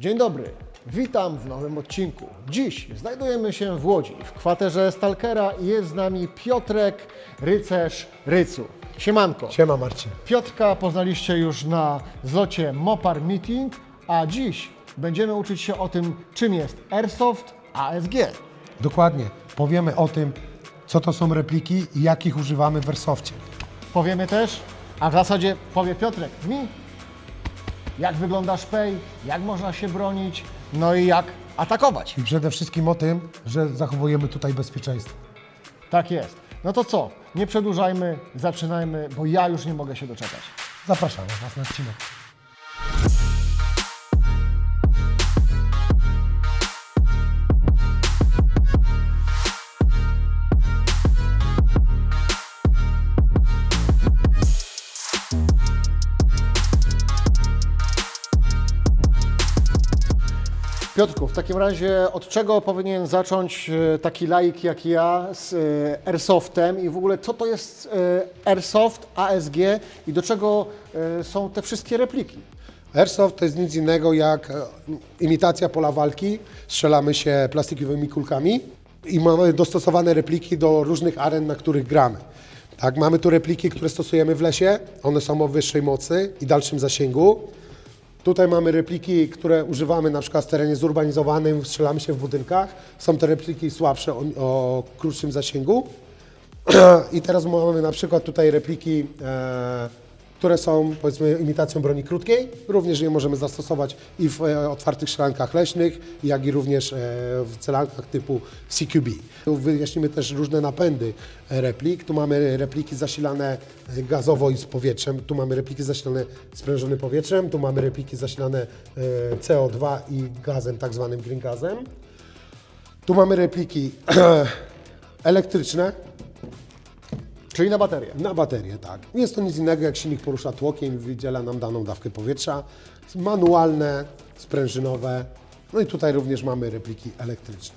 Dzień dobry, witam w nowym odcinku. Dziś znajdujemy się w Łodzi, w kwaterze Stalkera i jest z nami Piotrek, rycerz Rycu. Siemanko. Siema Marcin. Piotrka poznaliście już na zlocie Mopar Meeting, a dziś będziemy uczyć się o tym, czym jest Airsoft ASG. Dokładnie. Powiemy o tym, co to są repliki i jakich używamy w Airsoftie. Powiemy też, a w zasadzie powie Piotrek mi, jak wygląda szpej, jak można się bronić, no i jak atakować. I przede wszystkim o tym, że zachowujemy tutaj bezpieczeństwo. Tak jest. No to co? Nie przedłużajmy, zaczynajmy, bo ja już nie mogę się doczekać. Zapraszamy Was na odcinek. Piotrku, w takim razie od czego powinien zacząć e, taki laik jak ja z e, Airsoftem i w ogóle co to jest e, Airsoft, ASG i do czego są te wszystkie repliki? Airsoft to jest nic innego jak imitacja pola walki. Strzelamy się plastikowymi kulkami i mamy dostosowane repliki do różnych aren, na których gramy. Tak, mamy tu repliki, które stosujemy w lesie. One są o wyższej mocy i dalszym zasięgu. Tutaj mamy repliki, które używamy na przykład w terenie zurbanizowanym, strzelamy się w budynkach. Są to repliki słabsze o, o krótszym zasięgu. I teraz mamy na przykład tutaj repliki, e, które są powiedzmy imitacją broni krótkiej. Również je możemy zastosować i w e, otwartych szklankach leśnych, jak i również e, w celankach typu CQB. Tu wyjaśnimy też różne napędy replik. Tu mamy repliki zasilane gazowo i z powietrzem. Tu mamy repliki zasilane sprężonym powietrzem. Tu mamy repliki zasilane e, CO2 i gazem, tak zwanym green gazem. Tu mamy repliki elektryczne, Czyli na baterię. na baterię, tak. Nie jest to nic innego, jak silnik porusza tłokiem i wydziela nam daną dawkę powietrza. Manualne, sprężynowe. No i tutaj również mamy repliki elektryczne.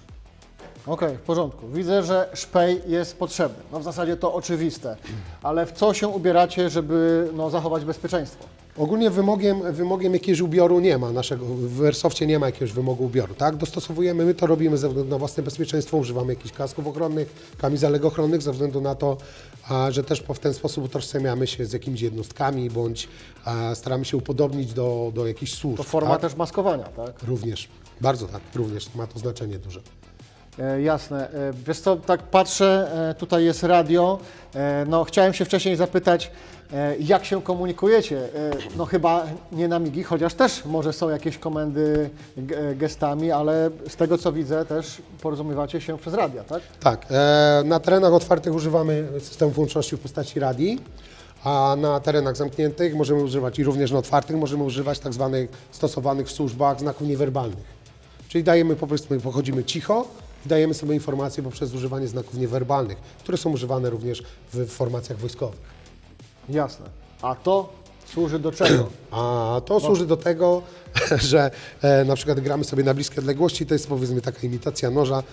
Okej, w porządku. Widzę, że szpej jest potrzebny. No w zasadzie to oczywiste. Ale w co się ubieracie, żeby no, zachować bezpieczeństwo? Ogólnie wymogiem, wymogiem jakiegoś ubioru nie ma, naszego, w Airsoftie nie ma jakiegoś wymogu ubioru, tak? Dostosowujemy, my to robimy ze względu na własne bezpieczeństwo, używamy jakichś kasków ochronnych, kamizelek ochronnych ze względu na to, a, że też po- w ten sposób utożsamiamy się z jakimiś jednostkami, bądź a, staramy się upodobnić do, do jakichś służb. To forma tak? też maskowania, tak? Również, bardzo tak, również ma to znaczenie duże. E, jasne. E, wiesz co, tak patrzę, e, tutaj jest radio. No chciałem się wcześniej zapytać, jak się komunikujecie? No chyba nie na migi, chociaż też może są jakieś komendy gestami, ale z tego co widzę też porozumiewacie się przez radia, tak? Tak, na terenach otwartych używamy systemów łączności w postaci radii, a na terenach zamkniętych możemy używać i również na otwartych możemy używać tak zwanych stosowanych w służbach znaków niewerbalnych. Czyli dajemy po prostu, pochodzimy cicho i dajemy sobie informacje poprzez używanie znaków niewerbalnych, które są używane również w formacjach wojskowych. Jasne. A to służy do czego? A to służy do tego, że e, na przykład gramy sobie na bliskie odległości, to jest powiedzmy taka imitacja noża.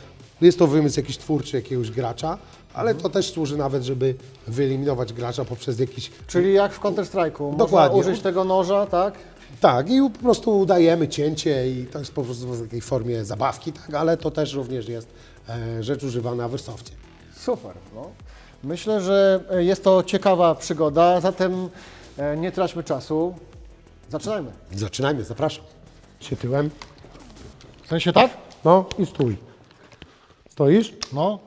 Jest to wymysł jakiś twórczy jakiegoś gracza, ale to też służy nawet, żeby wyeliminować gracza poprzez jakiś... Czyli jak w Counter-Strike'u, można Dokładnie. użyć tego noża, tak? Tak, i po prostu udajemy cięcie i to jest po prostu w takiej formie zabawki, tak, ale to też również jest e, rzecz używana w Airsoftie. Super. No. Myślę, że e, jest to ciekawa przygoda, zatem e, nie traćmy czasu. Zaczynajmy. Zaczynajmy, zapraszam. Się tyłem. W sensie tak? No i stój. Stoisz? No.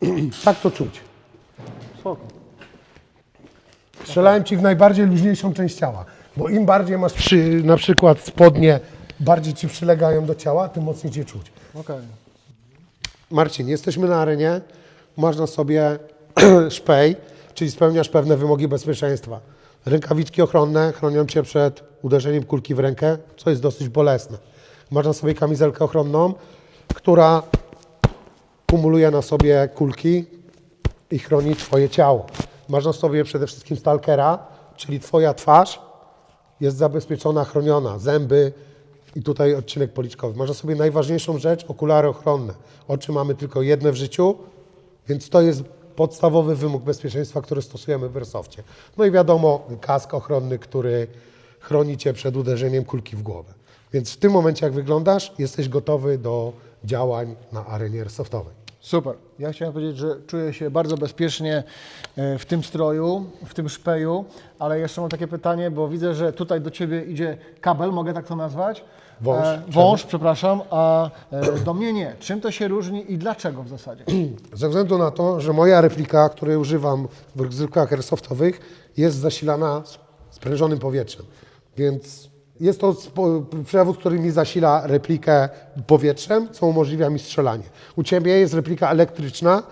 Tak to czuć. Spoko. Strzelałem Ci w najbardziej luźniejszą część ciała, bo im bardziej masz przy, na przykład spodnie, bardziej Ci przylegają do ciała, tym mocniej Cię czuć. Okej. Marcin, jesteśmy na arenie, masz na sobie szpej, czyli spełniasz pewne wymogi bezpieczeństwa. Rękawiczki ochronne chronią Cię przed uderzeniem kulki w rękę, co jest dosyć bolesne. Masz na sobie kamizelkę ochronną, która kumuluje na sobie kulki i chroni Twoje ciało. Masz na sobie przede wszystkim stalkera, czyli Twoja twarz jest zabezpieczona, chroniona, zęby i tutaj odcinek policzkowy. Masz na sobie najważniejszą rzecz, okulary ochronne. Oczy mamy tylko jedne w życiu, więc to jest podstawowy wymóg bezpieczeństwa, który stosujemy w Airsoftie. No i wiadomo, kask ochronny, który chroni cię przed uderzeniem kulki w głowę. Więc w tym momencie, jak wyglądasz, jesteś gotowy do działań na arenie airsoftowej. Super. Ja chciałem powiedzieć, że czuję się bardzo bezpiecznie e, w tym stroju, w tym szpeju, ale jeszcze mam takie pytanie, bo widzę, że tutaj do Ciebie idzie kabel, mogę tak to nazwać? Wąż. E, wąż, przepraszam, a e, do mnie nie. Czym to się różni i dlaczego w zasadzie? Ze względu na to, że moja replika, której używam w rozgrywkach airsoftowych, jest zasilana sprężonym powietrzem. Więc jest to przewód, który mi zasila replikę powietrzem, co umożliwia mi strzelanie. U Ciebie jest replika elektryczna,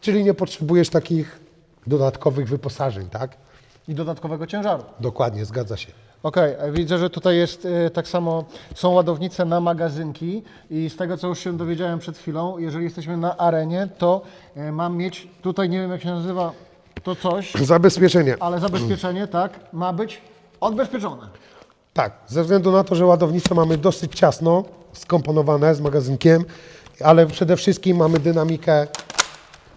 czyli nie potrzebujesz takich dodatkowych wyposażeń, tak? I dodatkowego ciężaru. Dokładnie, zgadza się. Okej, e, widzę, że tutaj jest e, tak samo, są ładownice na magazynki i z tego, co już się dowiedziałem przed chwilą, jeżeli jesteśmy na arenie, to e, mam mieć, tutaj nie wiem jak się nazywa to coś, Zabezpieczenie. ale zabezpieczenie, tak, ma być odbezpieczone. Tak, ze względu na to, że ładownice mamy dosyć ciasno skomponowane z magazynkiem, ale przede wszystkim mamy dynamikę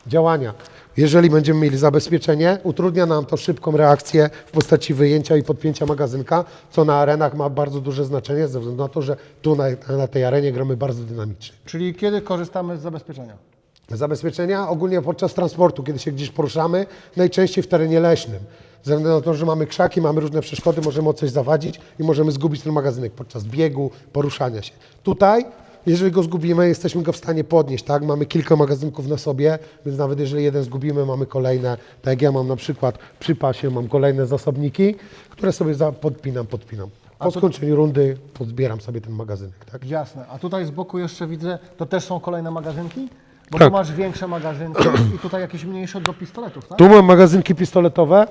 działania. Jeżeli będziemy mieli zabezpieczenie, utrudnia nam to szybką reakcję w postaci wyjęcia i podpięcia magazynka, co na arenach ma bardzo duże znaczenie, ze względu na to, że tu na, na tej arenie gramy bardzo dynamicznie. Czyli kiedy korzystamy z zabezpieczenia? Zabezpieczenia ogólnie podczas transportu, kiedy się gdzieś poruszamy, najczęściej w terenie leśnym. Ze względu na to, że mamy krzaki, mamy różne przeszkody, możemy o coś zawadzić i możemy zgubić ten magazynek podczas biegu, poruszania się. Tutaj, jeżeli go zgubimy, jesteśmy go w stanie podnieść, tak? Mamy kilka magazynków na sobie, więc nawet jeżeli jeden zgubimy, mamy kolejne, tak jak ja mam na przykład przy pasie, mam kolejne zasobniki, które sobie za, podpinam, podpinam. Po skończeniu rundy podbieram sobie ten magazynek, tak? Jasne. A tutaj z boku jeszcze widzę, to też są kolejne magazynki? Bo Tak. tu masz większe magazynki i tutaj jakieś mniejsze do pistoletów, tak? Tu mam magazynki pistoletowe,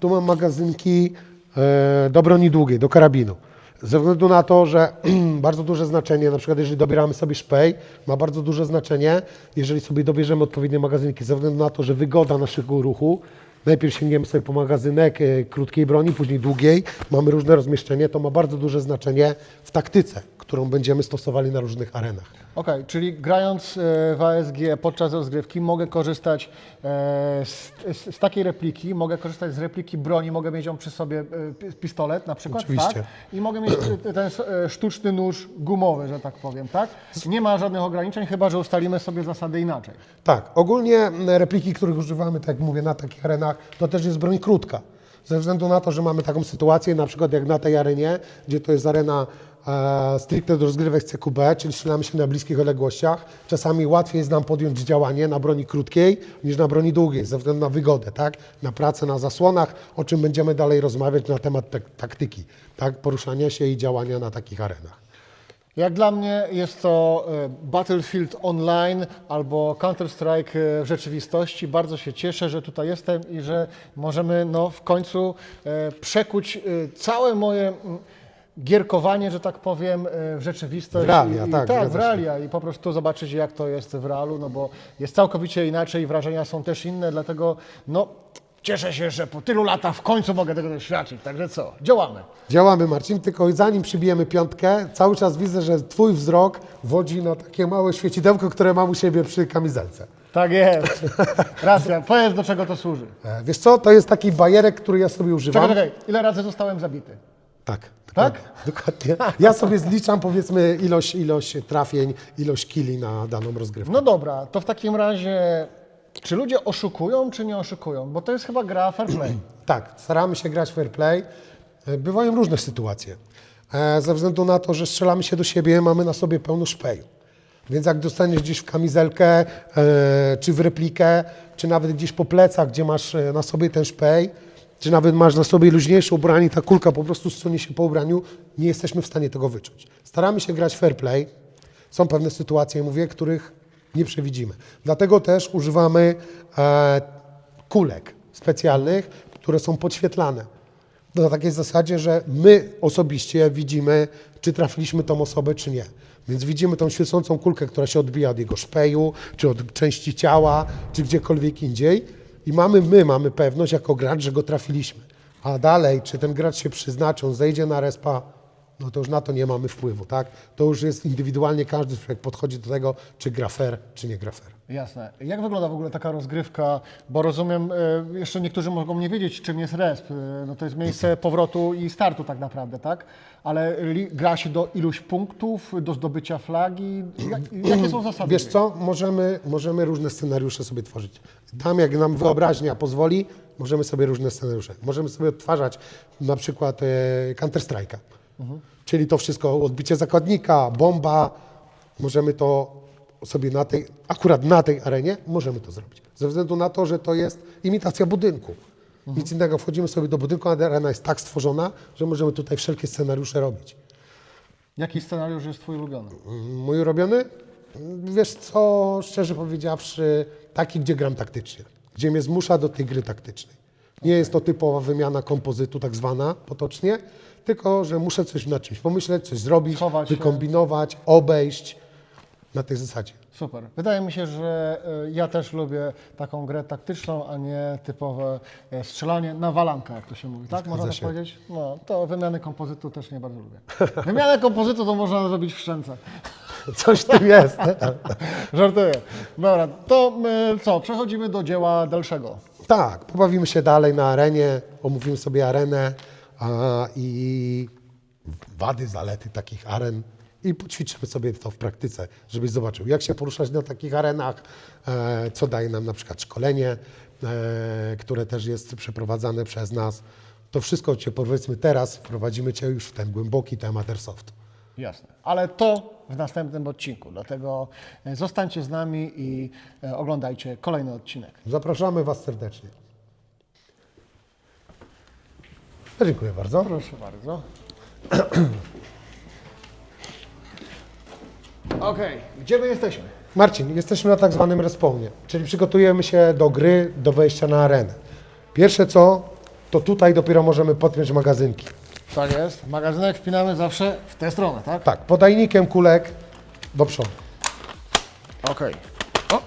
tu mam magazynki e, do broni długiej, do karabinu. Ze względu na to, że bardzo duże znaczenie, na przykład jeżeli dobieramy sobie szpej, ma bardzo duże znaczenie, jeżeli sobie dobierzemy odpowiednie magazynki, ze względu na to, że wygoda naszego ruchu, najpierw sięgniemy sobie po magazynek e, krótkiej broni, później długiej, mamy różne rozmieszczenie, to ma bardzo duże znaczenie w taktyce, którą będziemy stosowali na różnych arenach. Okej, czyli grając e, w ASG podczas rozgrywki mogę korzystać e, z, z, z takiej repliki, mogę korzystać z repliki broni, mogę mieć ją przy sobie, e, pi- pistolet na przykład, Oczywiście. tak? I mogę mieć ten sztuczny nóż gumowy, że tak powiem, tak? Nie ma żadnych ograniczeń, chyba że ustalimy sobie zasady inaczej. Tak, ogólnie repliki, których używamy, tak jak mówię, na takich arenach, to też jest broń krótka. Ze względu na to, że mamy taką sytuację, na przykład jak na tej arenie, gdzie to jest arena e, stricte do rozgrywek CQB, czyli strzelamy się na bliskich odległościach, czasami łatwiej jest nam podjąć działanie na broni krótkiej niż na broni długiej, ze względu na wygodę, tak? Na pracę na zasłonach, o czym będziemy dalej rozmawiać na temat tak, taktyki, tak? Poruszania się i działania na takich arenach. Jak dla mnie jest to e, Battlefield Online albo Counter-Strike e, w rzeczywistości. Bardzo się cieszę, że tutaj jestem i że możemy no, w końcu e, przekuć całe moje gierkowanie, że tak powiem, w rzeczywistość. W realia, I, i, tak, tak, w realia i po prostu zobaczyć, jak to jest w realu, no bo jest całkowicie inaczej, wrażenia są też inne, dlatego no, cieszę się, że po tylu latach w końcu mogę tego doświadczyć. Także co, działamy. Działamy, Marcin, tylko zanim przybijemy piątkę, cały czas widzę, że Twój wzrok wodzi na takie małe świecidełko, które mam u siebie przy kamizelce. Tak jest. Racja. Powiedz, do czego to służy. E, Wiesz co, to jest taki bajerek, który ja sobie używam. Czekaj, czekaj. Ile razy zostałem zabity? Tak. Tak? Dokładnie. dokładnie. Ja sobie zliczam powiedzmy ilość, ilość trafień, ilość kili na daną rozgrywkę. No dobra, to w takim razie, czy ludzie oszukują, czy nie oszukują? Bo to jest chyba gra fair play. Tak, staramy się grać fair play. E, Bywają różne sytuacje. E, Ze względu na to, że strzelamy się do siebie, mamy na sobie pełno szpeju. Więc jak dostaniesz gdzieś w kamizelkę, e, czy w replikę, czy nawet gdzieś po plecach, gdzie masz na sobie ten szpej, czy nawet masz na sobie luźniejsze ubranie, ta kulka po prostu zsunie się po ubraniu, nie jesteśmy w stanie tego wyczuć. Staramy się grać fair play. Są pewne sytuacje, mówię, których nie przewidzimy. Dlatego też używamy e, kulek specjalnych, które są podświetlane. Na takiej zasadzie, że my osobiście widzimy, czy trafiliśmy tą osobę, czy nie. Więc widzimy tą świecącą kulkę, która się odbija od jego szpeju, czy od części ciała, czy gdziekolwiek indziej. I mamy, my mamy pewność jako gracz, że go trafiliśmy. A dalej, czy ten gracz się przyzna, czy on zejdzie na respa, no to już na to nie mamy wpływu, tak? To już jest indywidualnie każdy człowiek podchodzi do tego, czy gra fair, czy nie gra fair. Jasne. Jak wygląda w ogóle taka rozgrywka? Bo rozumiem, e, jeszcze niektórzy mogą nie wiedzieć, czym jest resp. E, No to jest miejsce powrotu i startu tak naprawdę, tak? Ale gra się do iluś punktów, do zdobycia flagi. Jak, jakie są zasady? Wiesz co, możemy, możemy różne scenariusze sobie tworzyć. Tam jak nam wyobraźnia pozwoli, możemy sobie różne scenariusze. Możemy sobie odtwarzać na przykład e, Counter-Strike'a. Czyli to wszystko, odbicie zakładnika, bomba, możemy to sobie na tej, akurat na tej arenie, możemy to zrobić. Ze względu na to, że to jest imitacja budynku. Nic innego, wchodzimy sobie do budynku, a arena jest tak stworzona, że możemy tutaj wszelkie scenariusze robić. Jaki scenariusz jest Twój ulubiony? Mój ulubiony? Wiesz co, szczerze powiedziawszy, taki, gdzie gram taktycznie. Gdzie mnie zmusza do tej gry taktycznej. Nie jest to typowa wymiana kompozytu, tak zwana, potocznie, tylko, że muszę coś nad czymś pomyśleć, coś zrobić, Schować się. wykombinować, obejść. Na tej zasadzie. Super. Wydaje mi się, że e, ja też lubię taką grę taktyczną, a nie typowe e, strzelanie na walanka, jak to się mówi. Tak? Można tak się. powiedzieć? No, to wymiany kompozytu też nie bardzo lubię. Wymianę kompozytu to można zrobić w szczęce. Coś w tym jest. Żartuję. Dobra, to my, co, przechodzimy do dzieła dalszego. Tak, pobawimy się dalej na arenie, omówimy sobie arenę a, i wady, zalety takich aren i poćwiczymy sobie to w praktyce, żebyś zobaczył, jak się poruszać na takich arenach, e, co daje nam na przykład szkolenie, e, które też jest przeprowadzane przez nas. To wszystko Cię powiedzmy teraz, wprowadzimy Cię już w ten głęboki temat airsoft. Jasne. Ale to w następnym odcinku, dlatego e, zostańcie z nami i e, oglądajcie kolejny odcinek. Zapraszamy Was serdecznie. No, Dziękuję bardzo. Proszę bardzo. Okej, gdzie my jesteśmy? Marcin, jesteśmy na tak zwanym respawnie, czyli przygotujemy się do gry, do wejścia na arenę. Pierwsze co, to tutaj dopiero możemy podpiąć magazynki. Tak jest. Magazynek wpinamy zawsze w tę stronę, tak? Tak, podajnikiem kulek do przodu. Okej. O!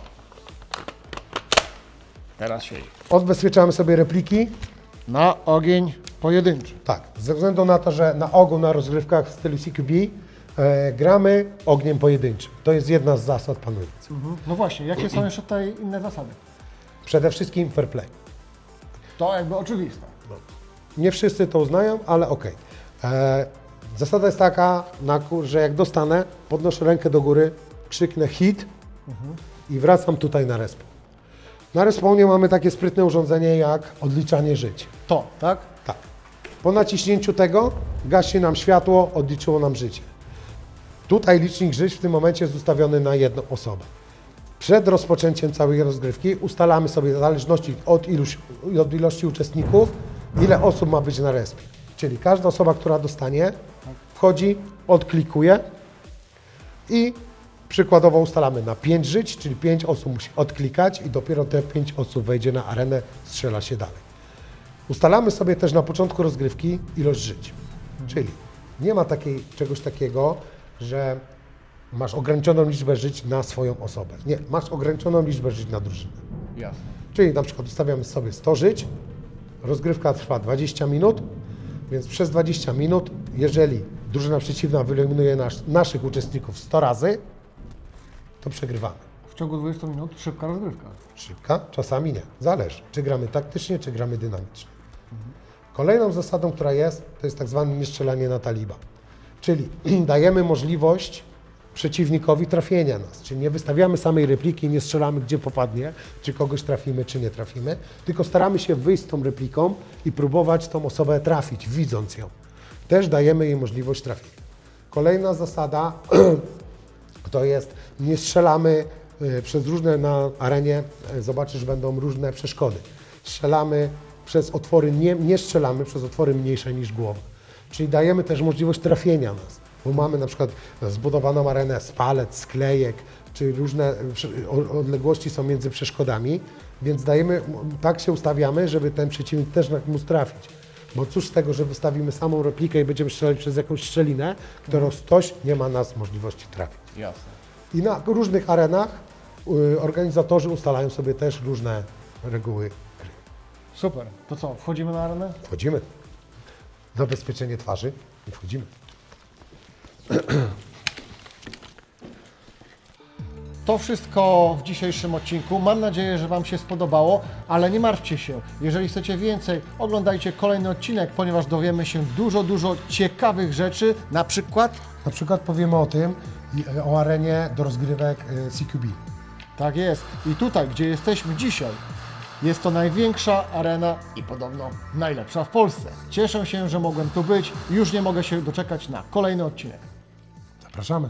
Teraz siedzi. Odbezpieczamy sobie repliki. Na ogień pojedynczy. Tak, ze względu na to, że na ogół na rozgrywkach w stylu CQB e, gramy ogniem pojedynczym. To jest jedna z zasad panujących. No właśnie, jakie są jeszcze tutaj inne zasady? Przede wszystkim fair play. To jakby oczywiste. Nie wszyscy to uznają, ale okej. E, Zasada jest taka, że jak dostanę, podnoszę rękę do góry, krzyknę hit i wracam tutaj na respawn. Na respawnie mamy takie sprytne urządzenie jak odliczanie żyć. To, tak? Tak. Po naciśnięciu tego gasi nam światło, odliczyło nam życie. Tutaj licznik żyć w tym momencie jest ustawiony na jedną osobę. Przed rozpoczęciem całej rozgrywki ustalamy sobie w zależności od, iluś, od ilości uczestników, ile osób ma być na respie. Czyli każda osoba, która dostanie, wchodzi, odklikuje i przykładowo ustalamy na 5 żyć, czyli 5 osób musi odklikać i dopiero te 5 osób wejdzie na arenę, strzela się dalej. Ustalamy sobie też na początku rozgrywki ilość żyć. Czyli nie ma takiej, czegoś takiego, że masz ograniczoną liczbę żyć na swoją osobę. Nie, masz ograniczoną liczbę żyć na drużynę. Jasne. Czyli na przykład ustawiamy sobie 100 żyć, rozgrywka trwa 20 minut, więc przez 20 minut, jeżeli drużyna przeciwna wyeliminuje nasz, naszych uczestników 100 razy, to przegrywamy. W ciągu 20 minut szybka rozgrywka. Szybka, czasami nie. Zależy, czy gramy taktycznie, czy gramy dynamicznie. Kolejną zasadą, która jest, to jest tak zwane niestrzelanie na taliba. Czyli dajemy możliwość przeciwnikowi trafienia nas. Czyli nie wystawiamy samej repliki, nie strzelamy gdzie popadnie, czy kogoś trafimy, czy nie trafimy, tylko staramy się wyjść z tą repliką i próbować tą osobę trafić, widząc ją. Też dajemy jej możliwość trafienia. Kolejna zasada to jest nie strzelamy y, przez różne na arenie, y, zobaczysz, będą różne przeszkody. Strzelamy przez otwory, nie, nie strzelamy przez otwory mniejsze niż głowa. Czyli dajemy też możliwość trafienia nas, bo mamy na przykład zbudowaną arenę z palet, sklejek, czy różne odległości są między przeszkodami, więc dajemy, tak się ustawiamy, żeby ten przeciwnik też mógł trafić. Bo cóż z tego, że wystawimy samą replikę i będziemy strzelać przez jakąś szczelinę, którą ktoś nie ma nas możliwości trafić. Jasne. I na różnych arenach y, organizatorzy ustalają sobie też różne reguły gry. Super. To co, wchodzimy na arenę? Wchodzimy. Zabezpieczenie twarzy i wchodzimy. To wszystko w dzisiejszym odcinku. Mam nadzieję, że Wam się spodobało, ale nie martwcie się. Jeżeli chcecie więcej, oglądajcie kolejny odcinek, ponieważ dowiemy się dużo, dużo ciekawych rzeczy, na przykład Na przykład powiemy o tym, i- o arenie do rozgrywek e, CQB. Tak jest. I tutaj, gdzie jesteśmy dzisiaj, jest to największa arena i podobno najlepsza w Polsce. Cieszę się, że mogłem tu być. Już nie mogę się doczekać na kolejny odcinek. Zapraszamy.